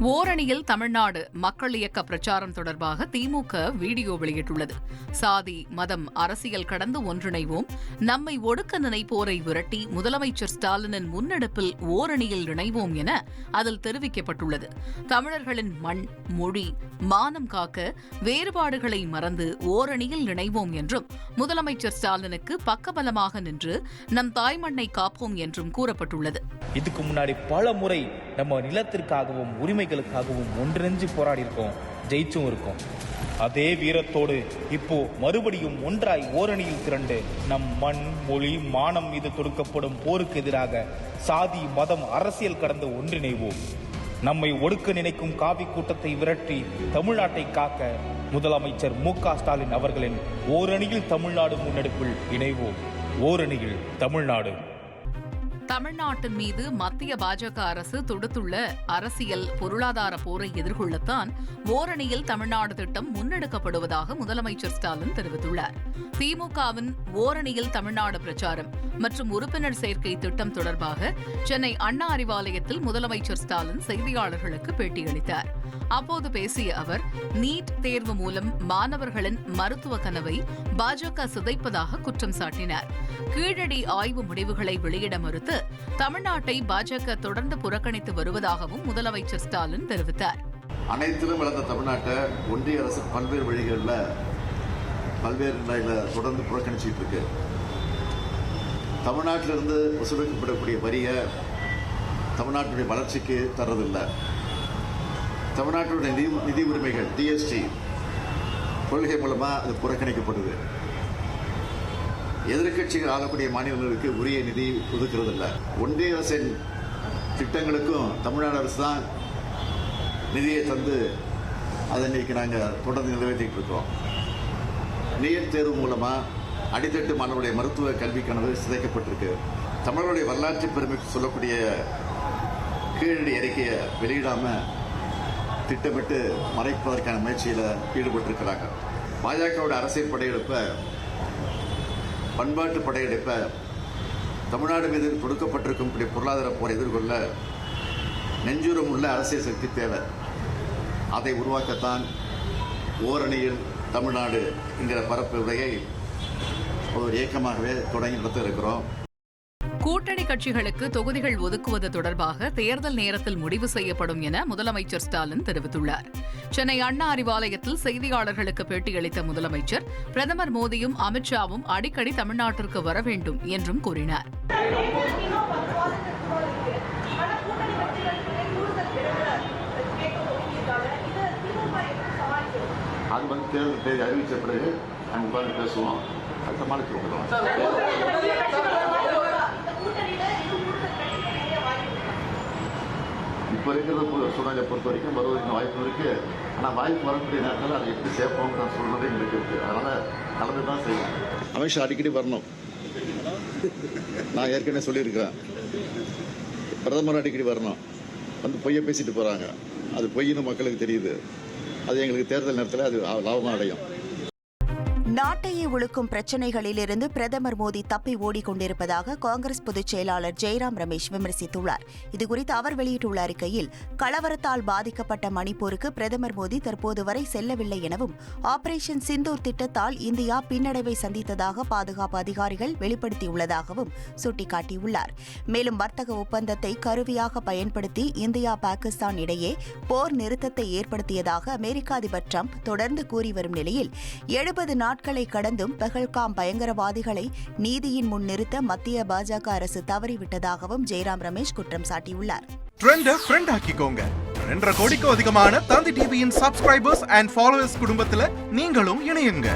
ஓரணியில் தமிழ்நாடு மக்கள் இயக்க பிரச்சாரம் தொடர்பாக திமுக வீடியோ வெளியிட்டுள்ளது. சாதி மதம் அரசியல் கடந்து ஒன்றிணைவோம். நம்மை ஒடுக்க நினைப்போரை விரட்டி முதலமைச்சர் ஸ்டாலினின் முன்னெடுப்பில் ஓரணியில் இணைவோம் என அதில் தெரிவிக்கப்பட்டுள்ளது. தமிழர்களின் மண் மொழி மானம் காக்க வேறுபாடுகளை மறந்து ஓரணியில் இணைவோம் என்றும் முதலமைச்சர் ஸ்டாலினுக்கு பக்கபலமாக நின்று நம் தாய்மண்ணை காப்போம் என்றும் கூறப்பட்டுள்ளது. இதுக்கு முன்னாடி பல முறை நம்ம நிலத்திற்காகவும் உரிமைகளுக்காகவும் ஒன்றிணைஞ்சு போராடி இருக்கோம் ஜெயிச்சும் இருக்கோம். அதே வீரத்தோடு இப்போ மறுபடியும் ஒன்றாய் ஓரணியில் திரண்டு நம் மண் மொழி மானம் மீது தொடுக்கப்படும் போருக்கு எதிராக சாதி மதம் அரசியல் கடந்து ஒன்றிணைவோம். நம்மை ஒடுக்க நினைக்கும் காவி கூட்டத்தை விரட்டி தமிழ்நாட்டை காக்க முதலமைச்சர் மு க ஸ்டாலின் அவர்களின் ஓரணியில் தமிழ்நாடு முன்னெடுப்பில் இணைவோம். ஓரணியில் தமிழ்நாடு. தமிழ்நாட்டின் மீது மத்திய பாஜக அரசு தொடுத்துள்ள அரசியல் பொருளாதார போரை எதிர்கொள்ளத்தான் ஓரணியில் தமிழ்நாடு திட்டம் முன்னெடுக்கப்படுவதாக முதலமைச்சர் ஸ்டாலின் தெரிவித்துள்ளார். திமுகவின் ஓரணியில் தமிழ்நாடு பிரச்சாரம் மற்றும் உறுப்பினர் சேர்க்கை திட்டம் தொடர்பாக சென்னை அண்ணா அறிவாலயத்தில் முதலமைச்சர் ஸ்டாலின் செய்தியாளர்களுக்கு பேட்டியளித்தார். அப்போது பேசிய அவர் நீட் தேர்வு மூலம் மாணவர்களின் மருத்துவ கனவை பாஜக சிதைப்பதாக குற்றம் சாட்டினார். கீழடி ஆய்வு முடிவுகளை வெளியிட மறுத்து தமிழ்நாட்டை பாஜக தொடர்ந்து புறக்கணித்து வருவதாகவும் முதலமைச்சர் ஸ்டாலின் தெரிவித்தார். அனைத்திலும் இழந்த தமிழ்நாட்டை ஒன்றிய அரசு பல்வேறு வழிகளில் பல்வேறு நிலையில் தொடர்ந்து புறக்கணிச்சிட்டு இருக்கு. தமிழ்நாட்டிலிருந்து வசூலிக்கப்படக்கூடிய வரியை தமிழ்நாட்டுடைய வளர்ச்சிக்கு தர்றதில்லை. தமிழ்நாட்டுடைய நிதி நிதி உரிமைகள் டிஎஸ்டி கொள்கை மூலமாக அது புறக்கணிக்கப்படுது. எதிர்க்கட்சிகள் ஆளக்கூடிய மாநிலங்களுக்கு உரிய நிதி ஒதுக்குறதில்ல. ஒன்றிய அரசின் திட்டங்களுக்கும் தமிழ்நாடு அரசு தான் நிதியை தந்து அதை இன்னைக்கு நாங்கள் தொடர்ந்து நிறைவேற்றிட்டு இருக்கோம். நீட் தேர்வு மூலமாக அடித்தட்டு மாணவருடைய மருத்துவ கல்வி கனவு சிதைக்கப்பட்டிருக்கு. தமிழருடைய வரலாற்று பெருமைக்கு சொல்லக்கூடிய கீழடி அறிக்கையை வெளியிடாமல் திட்டமிட்டு மறைப்பதற்கான முயற்சியில் ஈடுபட்டிருக்கிறாங்க பாஜகவோட அரசியல் படையெடுப்பை பண்பாட்டு படையெடுப்பை தமிழ்நாடு மீது தொடுக்கப்பட்டிருக்கும் இப்படி பொருளாதார போரை எதிர்கொள்ள நெஞ்சுரம் உள்ள அரசியல் சக்தி தேவை. அதை உருவாக்கத்தான் ஓரணியில் தமிழ்நாடு என்கிற பரப்பு உரையை ஒரு இயக்கமாகவே தொடங்கி நடத்த இருக்கிறோம். கூட்டணி கட்சிகளுக்கு தொகுதிகள் ஒதுக்குவது தொடர்பாக தேர்தல் நேரத்தில் முடிவு செய்யப்படும் என முதலமைச்சர் ஸ்டாலின் தெரிவித்துள்ளார். சென்னை அண்ணா அறிவாலயத்தில் செய்தியாளர்களுக்கு பேட்டியளித்த முதலமைச்சர் பிரதமர் மோடியும் அமித்ஷாவும் அடிக்கடி தமிழ்நாட்டிற்கு வர வேண்டும் என்றும் கூறினார். அது வந்து தேர்தல் தேதி அறிவித்த பிறகு நாங்கள் உட்கார்ந்து பேசுவோம். இப்போ இருக்கிறது சூழ்நிலை பொறுத்த வரைக்கும் வருவதற்கு வாய்ப்பு இருக்குது ஆனால் வாய்ப்பு வரக்கூடிய நேரத்தில் அதை எப்படி சேர்ப்போங்கிற சூழ்நிலை எங்களுக்கு இருக்குது அதனால் கலந்து தான் செய்யும் அமித்ஷா அடிக்கடி வரணும். நான் ஏற்கனவே சொல்லியிருக்கிறேன். பிரதமர் அடிக்கடி வரணும். வந்து பொய்யை பேசிட்டு போகிறாங்க அது பொய்ன்னு மக்களுக்கு தெரியுது. அது எங்களுக்கு தேர்தல் நேரத்தில் அது லாபமாக அடையும். நாட்டையே ஒழுக்கும் பிரச்சினைகளிலிருந்து பிரதமர் மோடி தப்பி ஓடிக்கொண்டிருப்பதாக காங்கிரஸ் பொதுச் செயலாளர் ஜெய்ராம் ரமேஷ் விமர்சித்துள்ளார். இதுகுறித்து அவர் வெளியிட்டுள்ள அறிக்கையில் கலவரத்தால் பாதிக்கப்பட்ட மணிப்பூருக்கு பிரதமர் மோடி தற்போது வரை செல்லவில்லை எனவும் ஆபரேஷன் சிந்தூர் திட்டத்தால் இந்தியா பின்னடைவை சந்தித்ததாக பாதுகாப்பு அதிகாரிகள் வெளிப்படுத்தியுள்ளதாகவும் சுட்டிக்காட்டியுள்ளார். மேலும் வர்த்தக ஒப்பந்தத்தை கருவியாக பயன்படுத்தி இந்தியா பாகிஸ்தான் இடையே போர் நிறுத்தத்தை ஏற்படுத்தியதாக அமெரிக்க அதிபர் ட்ரம்ப் தொடர்ந்து கூறி வரும் நிலையில் எழுபது நாட்கள் கடந்தும் பெஹல்காம் பயங்கரவாதிகளை நீதியின் முன் நிறுத்த மத்திய பாஜக அரசு தவறிவிட்டதாகவும் ஜெயராம் ரமேஷ் குற்றம் சாட்டியுள்ளார். ரெண்டரை கோடிக்கும் அதிகமான தந்தி டிவியின் சப்ஸ்கிரைபர்ஸ் அண்ட் ஃபாலோவர்ஸ் குடும்பத்துல நீங்களும் இணையுங்க.